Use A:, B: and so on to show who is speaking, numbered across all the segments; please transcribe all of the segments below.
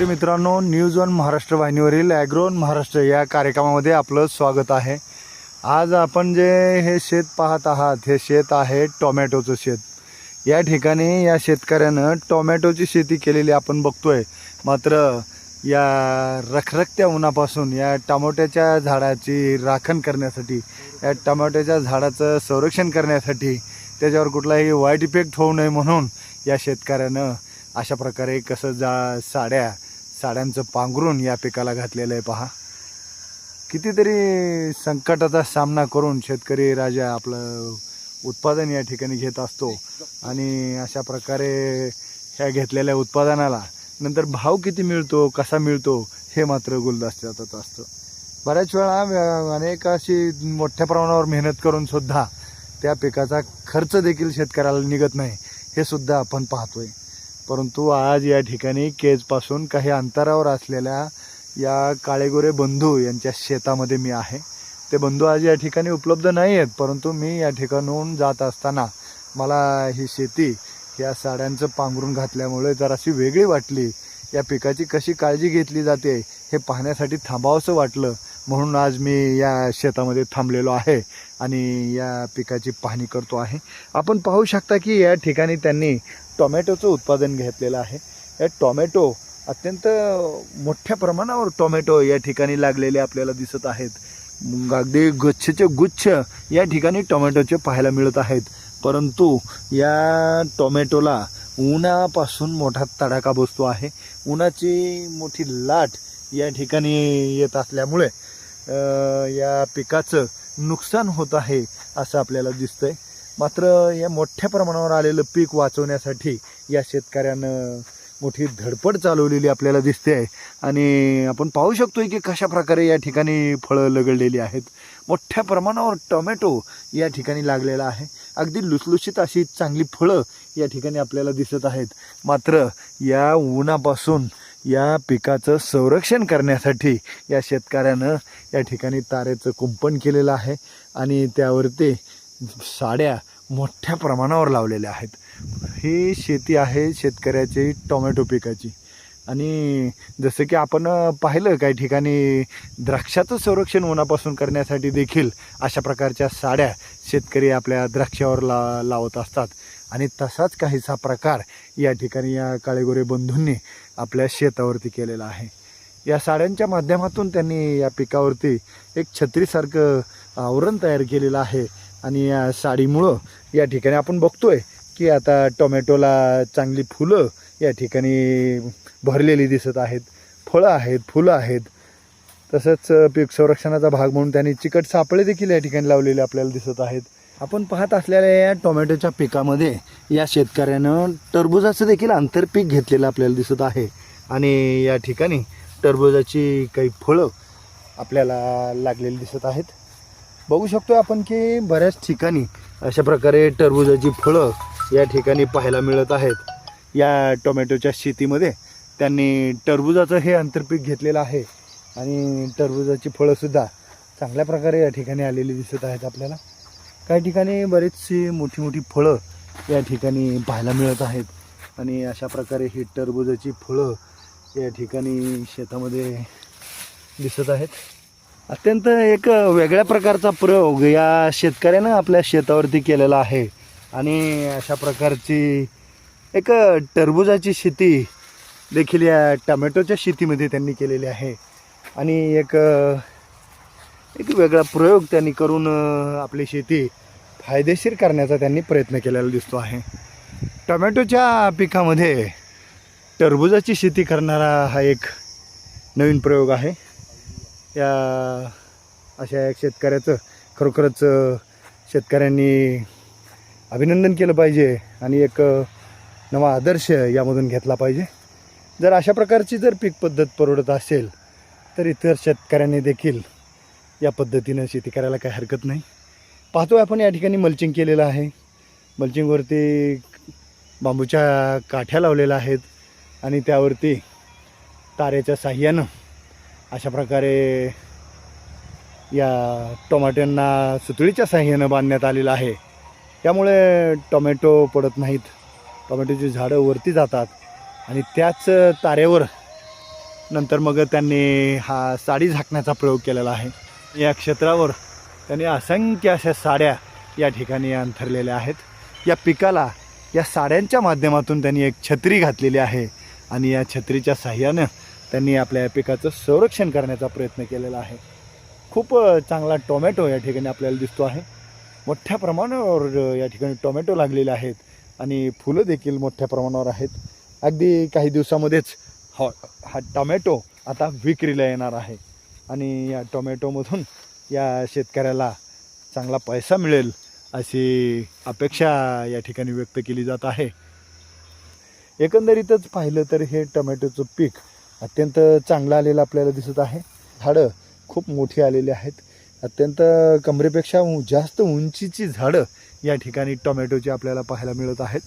A: शेतकरी मित्रांनो news one Maharashtra वाहिनीवरील ॲग्रोन महाराष्ट्र या कार्यक्रमामध्ये आपलं स्वागत आहे. आज आपण जे हे शेत पाहत आहात हे शेत आहे टोमॅटोचं शेत. या ठिकाणी या शेतकऱ्यानं टोमॅटोची शेती केलेली आपण बघतोय. मात्र या रखरखत्या उन्हापासून या टमाट्याच्या झाडाची राखण करण्यासाठी या टमाट्याच्या झाडाचं संरक्षण करण्यासाठी त्याच्यावर कुठलाही वाईट इफेक्ट होऊ नये म्हणून या शेतकऱ्यानं अशा प्रकारे कसं जा साड्या साड्यांचं पांघरून या पिकाला घातलेलं आहे पहा. कितीतरी संकटाचा सामना करून शेतकरी राजा आपलं उत्पादन या ठिकाणी घेत असतो आणि अशा प्रकारे ह्या घेतलेल्या उत्पादनाला नंतर भाव किती मिळतो कसा मिळतो हे मात्र गुलदस्त्यातच असतं. बऱ्याच वेळा अनेक अशी मोठ्या प्रमाणावर मेहनत करून सुद्धा त्या पिकाचा खर्च देखील शेतकऱ्याला निघत नाही हे सुद्धा आपण पाहतोय. परंतु आज या ठिकाणी केजपासून काही अंतरावर असलेल्या या काळेगोरे बंधू यांच्या शेतामध्ये मी आहे. ते बंधू आज या ठिकाणी उपलब्ध नाही आहेत परंतु मी या ठिकाणून जात असताना मला ही शेती या साड्यांचं पांघरून घातल्यामुळे जराशी वेगळी वाटली. या पिकाची कशी काळजी घेतली जाते हे पाहण्यासाठी थांबावंसं वाटलं. म्हणून आज मी या शेतामध्ये थांबलेलो आहे आणि या पिकाची पाहणी करतो आहे. आपण पाहू शकता की या ठिकाणी त्यांनी टोमॅटोचं उत्पादन घेतलेलं आहे. या टोमॅटो अत्यंत मोठ्या प्रमाणावर टोमॅटो या ठिकाणी लागलेले आपल्याला दिसत आहेत. मग अगदी गुच्छचे गुच्छ या ठिकाणी टोमॅटोचे पाहायला मिळत आहेत. परंतु या टोमॅटोला उन्हापासून मोठा तडाखा बसतो आहे. उन्हाची मोठी लाट या ठिकाणी येत असल्यामुळे या पिकाचं नुकसान होत आहे असं आपल्याला दिसतंय. मात्र या मोठ्या प्रमाणावर आलेलं पीक वाचवण्यासाठी या शेतकऱ्यानं मोठी धडपड चालवलेली आपल्याला दिसते आहे आणि आपण पाहू शकतोय की कशा प्रकारे या ठिकाणी फळं लगडलेली आहेत. मोठ्या प्रमाणावर टोमॅटो या ठिकाणी लागलेला आहे. अगदी लुसलुशीत अशी चांगली फळं या ठिकाणी आपल्याला दिसत आहेत. मात्र या उन्हापासून या पिकाचं संरक्षण करण्यासाठी या शेतकऱ्यानं या ठिकाणी तारेचं कुंपण केलेलं आहे आणि त्यावरती साड्या मोठ्या प्रमाणावर लावलेल्या आहेत. ही शेती आहे शेतकऱ्याची टोमॅटो पिकाची. आणि जसं की आपण पाहिलं काही ठिकाणी द्राक्षाचं संरक्षण उन्हापासून करण्यासाठी देखील अशा प्रकारच्या साड्या शेतकरी आपल्या द्राक्षावर ला लावत असतात. आणि तसाच काहीसा प्रकार या ठिकाणी या काळेगोरे बंधूंनी आपल्या शेतावरती केलेला आहे. या साड्यांच्या माध्यमातून त्यांनी या पिकावरती एक छत्रीसारखं आवरण तयार केलेलं आहे आणि या साडीमुळं या ठिकाणी आपण बघतोय की आता टोमॅटोला चांगली फुलं या ठिकाणी भरलेली दिसत आहेत. फळं आहेत फुलं आहेत. तसंच पीक संरक्षणाचा भाग म्हणून त्यांनी चिकट सापळे देखील या ठिकाणी लावलेले आपल्याला दिसत आहेत. आपण पाहत असलेल्या या टोमॅटोच्या पिकामध्ये या शेतकऱ्यानं टरबुजाचं देखील आंतरपीक घेतलेलं आपल्याला दिसत आहे. आणि या ठिकाणी टरबुजाची काही फळं आपल्याला लागलेली दिसत आहेत. बघू शकतो आपण की बऱ्याच ठिकाणी अशा प्रकारे टरबुजाची फळं या ठिकाणी पाहायला मिळत आहेत. या टोमॅटोच्या शेतीमध्ये त्यांनी टरबुजाचं हे आंतरपीक घेतलेलं आहे. आणि टरबुजाची फळंसुद्धा चांगल्या प्रकारे या ठिकाणी आलेली दिसत आहेत आपल्याला. काही ठिकाणी बरीचशी मोठी मोठी फळं या ठिकाणी पाहायला मिळत आहेत. आणि अशा प्रकारे ही टरबुजाची फळं या ठिकाणी शेतामध्ये दिसत आहेत. अत्यंत एक वेगळ्या प्रकारचा प्रयोग या शेतकऱ्यानं आपल्या शेतावरती केलेला आहे. आणि अशा प्रकारची एक टरबुजाची शेती देखील या टमॅटोच्या शेतीमध्ये त्यांनी केलेली आहे. आणि एक एक वेगळा प्रयोग त्यांनी करून आपली शेती फायदेशीर करण्याचा त्यांनी प्रयत्न केलेला दिसतो आहे. टोमॅटोच्या पिकामध्ये टरबुजाची शेती करणारा हा एक नवीन प्रयोग आहे. या अशा एक शेतकऱ्याचं खरोखरच शेतकऱ्यांनी अभिनंदन केलं पाहिजे आणि एक नवा आदर्श यामधून घेतला पाहिजे. जर अशा प्रकारची जर पीक पद्धत परवडत असेल तर इतर शेतकऱ्यांनी देखील या पद्धतीनं शेती करायला काही हरकत नाही. पाहतोय आपण या ठिकाणी मल्चिंग केलेलं आहे. मल्चिंगवरती बांबूच्या काठ्या लावलेल्या आहेत आणि त्यावरती तारेच्या साह्यानं अशा प्रकारे या टोमॅटोंना सुतळीच्या साह्यानं बांधण्यात आलेलं आहे. त्यामुळे टोमॅटो पडत नाहीत. टोमॅटोची झाडं वरती जातात आणि त्याच तारेवर नंतर मग त्यांनी हा साडी झाकण्याचा प्रयोग केलेला आहे. या क्षेत्रावर त्यांनी असंख्य अशा साड्या या ठिकाणी अंथरलेल्या आहेत. या पिकाला या साड्यांच्या माध्यमातून त्यांनी एक छत्री घातलेली आहे आणि या छत्रीच्या साह्यानं त्यांनी आपल्या या पिकाचं संरक्षण करण्याचा प्रयत्न केलेला आहे. खूप चांगला टोमॅटो या ठिकाणी आपल्याला दिसतो आहे. मोठ्या प्रमाणावर या ठिकाणी टोमॅटो लागलेले आहेत आणि फुलं देखील मोठ्या प्रमाणावर आहेत. अगदी काही दिवसामध्येच हा हा टोमॅटो आता विक्रीला येणार आहे आणि या टोमॅटोमधून या शेतकऱ्याला चांगला पैसा मिळेल अशी अपेक्षा या ठिकाणी व्यक्त केली जात आहे. एकंदरीतच पाहिलं तर हे टोमॅटोचं पीक अत्यंत चांगलं आलेलं आपल्याला दिसत आहे. झाडं खूप मोठी आलेली आहेत. अत्यंत कमरेपेक्षा जास्त उंचीची झाडं या ठिकाणी टोमॅटोची आपल्याला पाहायला मिळत आहेत.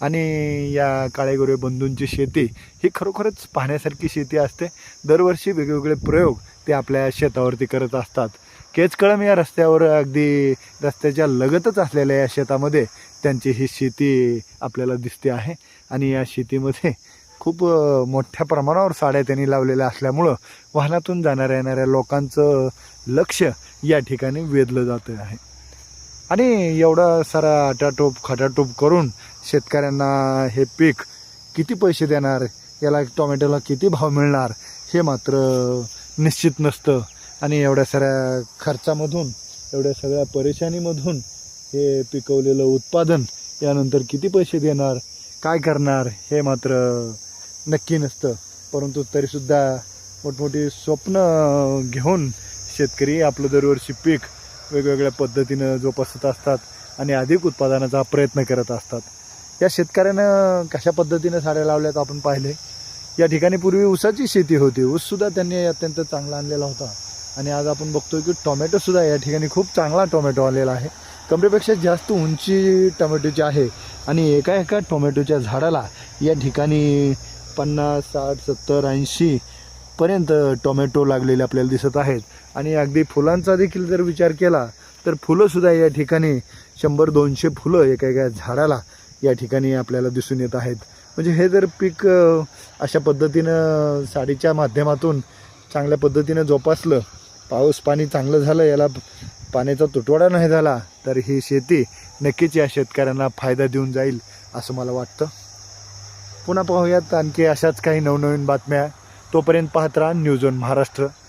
A: आणि या काळेगोरे बंधूंची शेती ही खरोखरच पाहण्यासारखी शेती असते. दरवर्षी वेगवेगळे प्रयोग ते आपल्या शेतावरती करत असतात. केचकळम या रस्त्यावर अगदी रस्त्याच्या लगतच असलेल्या या शेतामध्ये त्यांची ही शेती आपल्याला दिसते आहे. आणि या शेतीमध्ये खूप मोठ्या प्रमाणावर साड्या त्यांनी लावलेल्या असल्यामुळं वाहनातून जाणाऱ्या येणाऱ्या लोकांचं लक्ष या ठिकाणी वेधलं जातं आहे. आणि एवढा सारा आटाटोप खटाटोप करून शेतकऱ्यांना हे पीक किती पैसे देणार याला टोमॅटोला किती भाव मिळणार हे मात्र निश्चित नसतं. आणि एवढ्या साऱ्या खर्चामधून एवढ्या सगळ्या परेशानीमधून हे पिकवलेलं उत्पादन यानंतर किती पैसे देणार काय करणार हे मात्र नक्की नसतं. परंतु तरीसुद्धा मोठमोठी स्वप्न घेऊन शेतकरी आपलं दरवर्षी पीक वेगवेगळ्या पद्धतीनं जोपासत असतात आणि अधिक उत्पादनाचा प्रयत्न करत असतात. या शेतकऱ्यानं कशा पद्धतीनं साड्या लावल्यात आपण पाहिले? या ठिकाणी पूर्वी ऊसाची शेती होती. ऊससुद्धा त्यांनी अत्यंत चांगला आणलेला होता. आणि आज आपण बघतोय की टोमॅटोसुद्धा या ठिकाणी खूप चांगला टोमॅटो आलेला आहे. कमरेपेक्षा जास्त उंची टोमॅटोची आहे आणि एका एका टोमॅटोच्या झाडाला या ठिकाणी पन्नास साठ सत्तर ऐंशी पर्यंत टोमॅटो लागलेले आपल्याला दिसत आहेत. आणि अगदी फुलांचा देखील जर विचार केला तर फुलंसुद्धा या ठिकाणी शंभर दोनशे फुलं एका एका झाडाला या ठिकाणी आपल्याला दिसून येत आहेत. म्हणजे हे जर पीक अशा पद्धतीनं साडीच्या माध्यमातून चांगल्या पद्धतीनं जोपासलं पाऊस पाणी चांगलं झालं याला पाण्याचा तुटवडा नाही झाला तर ही शेती नक्कीच या शेतकऱ्यांना फायदा देऊन जाईल असं मला वाटतं. पुन्हा पाहूयात आणखी अशाच काही नवनवीन बातम्या. तोपर्यंत पाहत राहा न्यूज ऑन महाराष्ट्र.
B: महाराष्ट्र